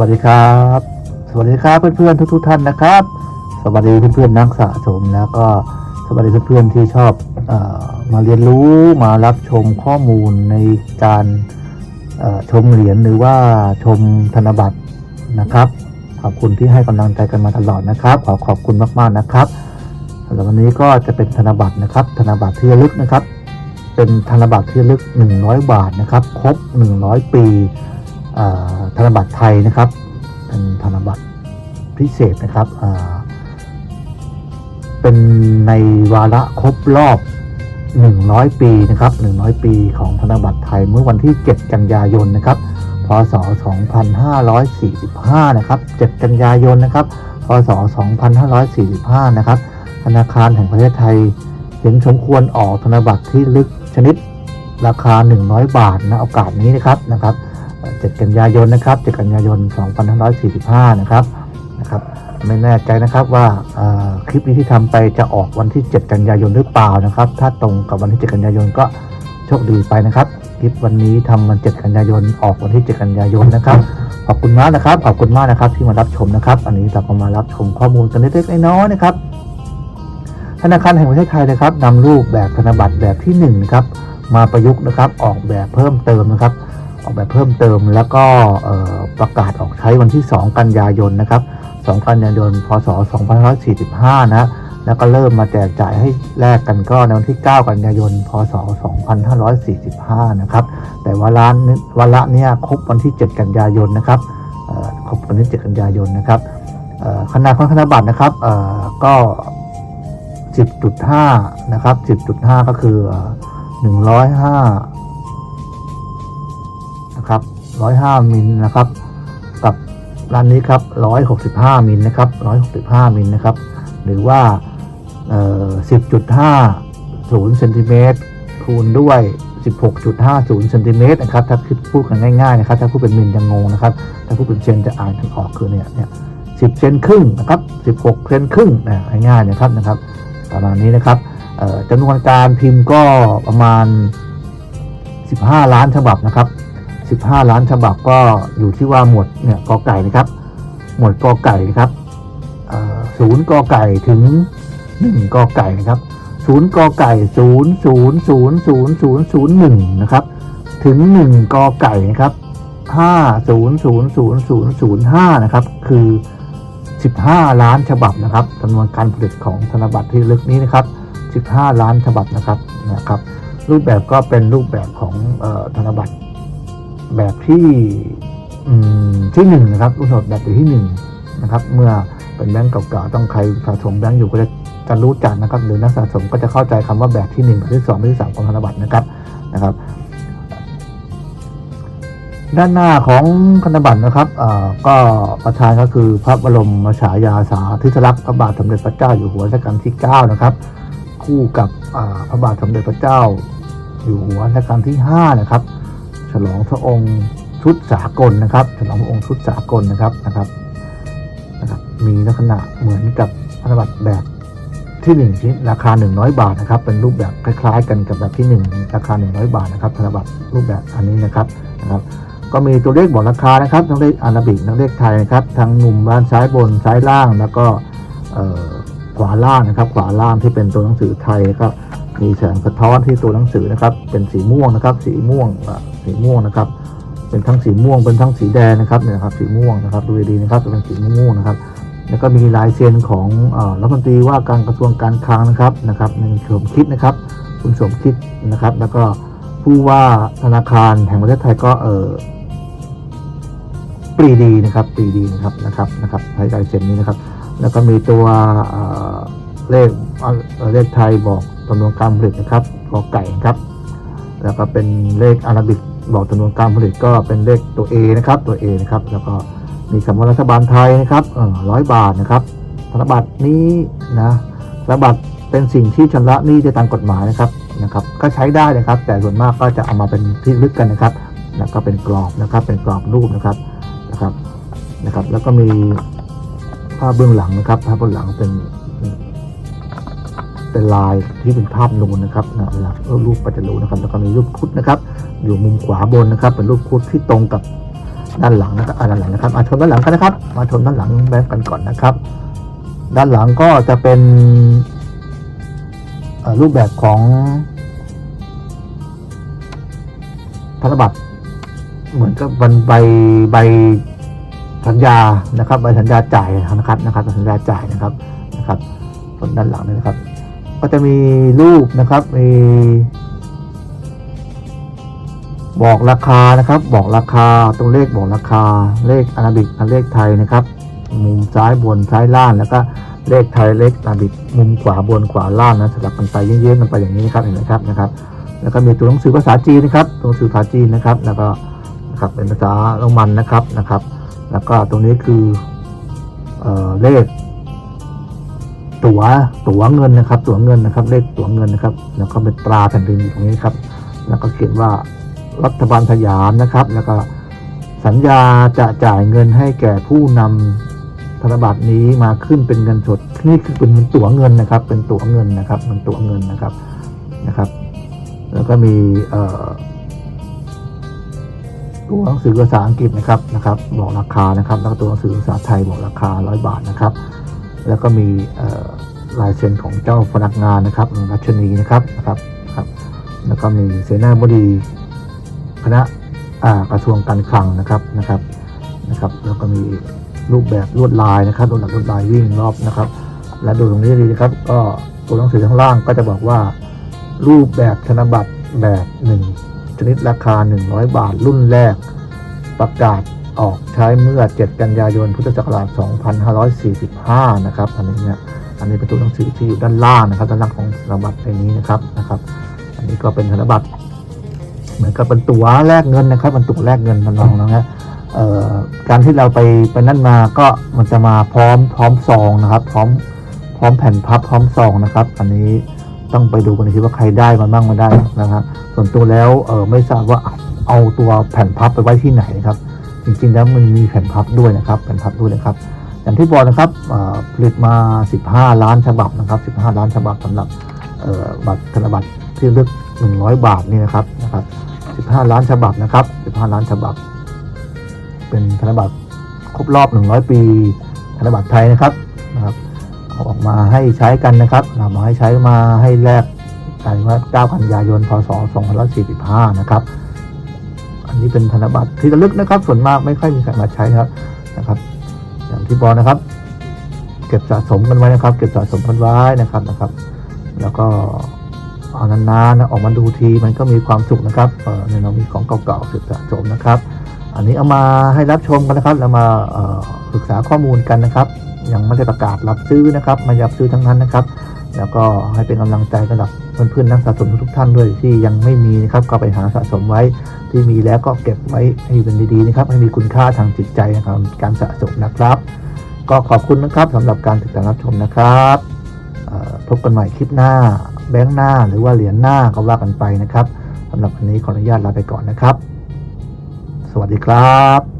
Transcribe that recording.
วัสดีครับ สวัสดีครับเพื่อนๆทุกๆท่านนะครับ สวัสดีเพื่อนๆนักสะสมแล้วก็สวัสดีเพื่อนๆที่ชอบออมาเรียนรู้มารับชมข้อมูลในการชมเหรียญหรือว่าชมธนบัตรนะครับ ขอบคุณที่ให้กำลังใจกันมาตลอดนะครับ ขอขอบคุณมากๆนะครับสำหรับวันนี้ก็จะเป็นธนบัตรนะครับ ธนบัตรที่ระลึกนะครับ เป็นธนบัตรที่ระลึก 100 บาทนะครับ ครบ 100 ปีเอ่อ ธนบัตรไทยนะครับเป็นธนบัตรพิเศษนะครับเป็นในวาระครบรอบ 100 ปีนะครับ 100 ปีของธนบัตรไทยเมื่อวันที่ 7 กันยายนนะครับ พศ 2545 นะครับ 7 กันยายนนะครับ พศ 2545 นะครับ ธนาคารแห่งประเทศไทยเห็นสมควรออกธนบัตรที่ลึกชนิดราคา 100 บาทนะโอกาสนี้นะครับนะครับ 7 กันยายนนะครับ 7 กันยายน 2545 นะครับนะครับ ไม่แน่ใจนะครับว่าคลิปนี้ที่ทำไปจะออกวันที่ 7 กันยายนหรือเปล่านะครับ ถ้าตรงกับวันที่ 7 กันยายนก็โชคดีไปนะครับ คลิปวันนี้ทำวัน 7 กันยายน ออกวันที่ 7 กันยายนนะครับ ขอบคุณมากนะครับ ขอบคุณมากนะครับที่มารับชมนะครับ อันนี้เราก็มารับชมข้อมูลกันเล็กๆน้อยๆนะครับ ธนาคารแห่งประเทศไทยนะครับนำรูปแบบธนบัตรแบบที่1นงนะครับมาประยุกต์นะครับ ออกแบบเพิ่มเติมนะครับ ออกแบบเพิ่มเติม แล้วก็ประกาศออกใช้วันที่ 2 กันยายนนะครับ 2 กันยายน พศ 2545 นะ แล้วก็เริ่มมาแจกจ่ายให้แลกกันก็ในวันที่ 9 กันยายน พศ 2545 นะครับ แต่ว่าร้านนี้วาระเนี้ยครบวันที่ 7 กันยายนนะครับเอ่อครบวันที่ 7 กันยายนนะครับขนาดของธนบัตรนะครับก็ 10.5 นะครับ 10.5 ก็คือ 105 105 มิลนะครับ กับร้านนี้ครับ 165 มิลนะครับ 165 มิลนะครับ หรือว่าเอ่อ10.5 0 เซนติเมตรคูณด้วย 16.50 เซนติเมตรนะครับ ถ้าคิดพูดกันง่ายๆนะครับ ถ้าพูดเป็นมิลจะงงนะครับ ถ้าพูดเป็นเซนจะอ่านกันออกคือเนี่ยเนี่ย10เซนครึ่งนะครับ16เซนครึ่งนะง่ายๆนะครับนะครับ ประมาณนี้นะครับจำนวนการพิมพ์ก็ประมาณ 15 ล้านฉบับนะครับ 15 ล้านฉบับก็อยู่ที่ว่าหมวดเนี่ยกอไก่นะครับ หมวดกอไก่นะครับศูนย์กอไก่ถึง 1กอไก่นะครับศูนย์กอไก่ศูนย์ศูนย์ศูนย์ศูนย์ศูนย์ศูนย์หนึ่งนะครับ ถึง 1กอไก่นะครับ5 0 0 0 0 0 0 5นะครับ คือ 15 ล้านฉบับนะครับจำนวนการผลิตของธนบัตรที่ลึกนี้นะครับ 15 ล้านฉบับนะครับนะครับ รูปแบบก็เป็นรูปแบบของธนบัตร แบบที่ที่หนึ่งนะครับรุ่นสดแบบที่หนึ่งนะครับ เมื่อเป็นแบงก์เก่าๆต้องใครสะสมแบงก์อยู่ก็จะจะรู้จักนะครับ หรือนักสะสมก็จะเข้าใจคำว่าแบบที่หนึ่งแบบที่สองแบบที่สามของธนบัตรนะครับนะครับ ด้านหน้าของธนบัตรนะครับก็ประธานก็คือพระบรมฉายาสาธิสลักษณ์พระบาทสมเด็จพระเจ้าอยู่หัวรัชกาลที่ 9 นะครับ คู่กับพระบาทสมเด็จพระเจ้า อยู่หัวรัชกาลที่ 5 นะครับ ฉลองพระองค์ชุดสากลนะครับ ฉลองพระองค์ชุดสากลนะครับนะครับนะครับ มีลักษณะเหมือนกับธนบัตรแบบที่หนึ่งชิ้นราคา 100 บาทนะครับ เป็นรูปแบบคล้าย ๆ กันกับแบบที่ 1 ราคา 100 บาทนะครับธนบัตรรูปแบบอันนี้นะครับนะครับ ก็มีตัวเลขบอกราคานะครับทั้งเลขอาราบิกทั้งเลขไทยนะครับทั้งมุมด้านซ้ายบนซ้ายล่างแล้วก็ขวาล่างนะครับ ขวาล่างที่เป็นตัวหนังสือไทยก็ มีแสงสะท้อนที่ตัวหนังสือนะครับ เป็นสีม่วงนะครับ สีม่วงสีม่วงนะครับ เป็นทั้งสีม่วงเป็นทั้งสีแดงนะครับเนี่ยครับ สีม่วงนะครับดูดีๆนะครับจะเป็นสีม่วงนะครับ แล้วก็มีลายเซ็นของรัฐมนตรีว่าการกระทรวงการคลังนะครับนะครับหนึ่งสมคิดนะครับ คุณสมคิดนะครับ แล้วก็ผู้ว่าธนาคารแห่งประเทศไทยก็เออปรีดีนะครับปรีดีนะครับนะครับนะครับไทยลายเซ็นนี้นะครับ แล้วก็มีตัวเลข เลขไทยบอกจำนวนการผลิตนะครับกอไก่ครับ แล้วก็เป็นเลขอาราบิกบอกจำนวนการผลิตก็เป็นเลขตัว A นะครับตัว A นะครับ แล้วก็มีคำว่ารัฐบาลไทยนะครับร้อยบาทนะครับธนบัตรนี้นะธนบัตรเป็นสิ่งที่ชำระหนี้ได้ตามกฎหมายนะครับนะครับ ก็ใช้ได้นะครับ แต่ส่วนมากก็จะเอามาเป็นที่ลึกกันนะครับแล้วก็เป็นกรอบนะครับ เป็นกรอบรูปนะครับนะครับนะครับ แล้วก็มีภาพเบื้องหลังนะครับ ภาพเบื้องหลังเป็น เป็นลายที่เป็นภาพนูนนะครับนะเวลารูปปัจจุบันนะครับแล้วก็มีรูปคุดนะครับ อยู่มุมขวาบนนะครับ เป็นรูปคุดที่ตรงกับด้านหลังนะครับอ่าด้านหลังนะครับมาชมด้านหลังกันนะครับ มาชมด้านหลังแบงค์กันก่อนนะครับ ด้านหลังก็จะเป็นรูปแบบของธนบัตรเหมือนกับบันใบใบสัญญานะครับใบสัญญาจ่ายธนะคารนะครับสัญญาจ่ายนะครับนะครับส่วนด้านหลังนี่นะครับ ก็จะมีรูปนะครับมีบอกราคานะครับ บอกราคาตรงเลขบอกราคา เลขอาราบิกกับเลขไทยนะครับ มุมซ้ายบนซ้ายล่างแล้วก็เลขไทยเลขอาราบิกมุมขวาบนขวาล่างนะสลับกันไปเยื้อๆกันไปอย่างนี้นะครับเห็นไหมครับนะครับ แล้วก็มีตัวหนังสือภาษาจีนนะครับตัวหนังสือภาษาจีนนะครับ แล้วก็นะครับเป็นภาษาโรมันนะครับนะครับ แล้วก็ตรงนี้คือเออเลข ตั๋วตั๋วเงินนะครับ ตั๋วเงินนะครับ เลขตั๋วเงินนะครับ แล้วก็เป็นตราแผ่นดินอยู่ตรงนี้ครับ แล้วก็เขียนว่ารัฐบาลสยามนะครับ แล้วก็สัญญาจะจ่ายเงินให้แก่ผู้นำธนบัตรนี้มาขึ้นเป็นเงินสดนี่คือเป็นตั๋วเงินนะครับ เป็นตั๋วเงินนะครับเป็นตั๋วเงินนะครับนะครับ แล้วก็มีตัวหนังสือภาษาอังกฤษนะครับนะครับ บอกราคานะครับ แล้วก็ตัวหนังสือภาษาไทยบอกราคาร้อยบาทนะครับ แล้วก็มีลายเซ็นของเจ้าพนักงานนะครับรัชนีนะครับนะครับครับแล้วก็มีเสนาบดีคณะกระทรวงการคลังนะครับนะครับนะครับ แล้วก็มีรูปแบบลวดลายนะครับลวดลายลวดลายวิ่งรอบนะครับ และดูตรงนี้ดีนะครับ ก็ตัวหนังสือข้างล่างก็จะบอกว่า รูปแบบธนบัตรแบบหนึ่งชนิดราคา 100 บาทรุ่นแรกประกาศ ออกใช้เมื่อ 7 กันยายน พุทธศักราช 2545 นะครับ อันนี้เนี่ยอันนี้เป็นตัวหนังสือที่อยู่ด้านล่างนะครับด้านล่างของธนบัตรใบนี้นะครับนะครับ อันนี้ก็เป็นธนบัตรเหมือนกับเป็นตั๋วแลกเงินนะครับเป็นตั๋วแลกเงินทำนองนะฮะการที่เราไปไปนั่นมาก็มันจะมาพร้อมพร้อมซองนะครับ พร้อมพร้อมแผ่นพับพร้อมซองนะครับ อันนี้ต้องไปดูกันทีว่าใครได้มาบ้างไม่ได้นะครับส่วนตัวแล้วเออไม่ทราบว่าเอาตัวแผ่นพับไปไว้ที่ไหนนะครับ จริงๆแล้วมันมีแผ่นพับด้วยนะครับแผ่นพับด้วยนะครับ อย่างที่บอกนะครับผลิตมา 15 ล้านฉบับนะครับ 15 ล้านฉบับสำหรับบัตรธนบัตรที่เลือก 100 บาทนี่นะครับนะครับ 15 ล้านฉบับนะครับ 15 ล้านฉบับ เป็นธนบัตรครบรอบ 100 ปีธนบัตรไทยนะครับนะครับออกมาให้ใช้กันนะครับนำมาให้ใช้มาให้แลกกันว่า 9 กันยายน พศ 2545 นะครับ นนี้เป็นธนบัตรที่ระลึกนะครับ ส่วนมากไม่ค่อยมีใครมาใช้ครับนะครับ อย่างที่บอกนะครับ เก็บสะสมกันไว้นะครับ เก็บสะสมกันไว้นะครับนะครับ แล้วก็เอานานๆนะออกมาดูทีมันก็มีความสุขนะครับเออเนี่ยเรามีของเก่าๆเก็บสะสมนะครับ อันนี้เอามาให้รับชมกันนะครับแล้วมาศึกษาข้อมูลกันนะครับยังไม่ได้ประกาศรับซื้อนะครับมารับซื้อทั้งนั้นนะครับ แล้วก็ให้เป็นกำลังใจสำหรับ เพื่อนๆนักสะสมทุกท่านด้วยที่ยังไม่มีนะครับก็ไปหาสะสมไว้ ที่มีแล้วก็เก็บไว้ให้เป็นดีๆนะครับให้มีคุณค่าทางจิตใจนะครับการสะสมนะครับ ก็ขอบคุณนะครับสำหรับการติดตามรับชมนะครับพบกันใหม่คลิปหน้า แบงค์หน้าหรือว่าเหรียญหน้าก็ว่ากันไปนะครับสำหรับวันนี้ขออนุญาตลาไปก่อนนะครับ สวัสดีครับ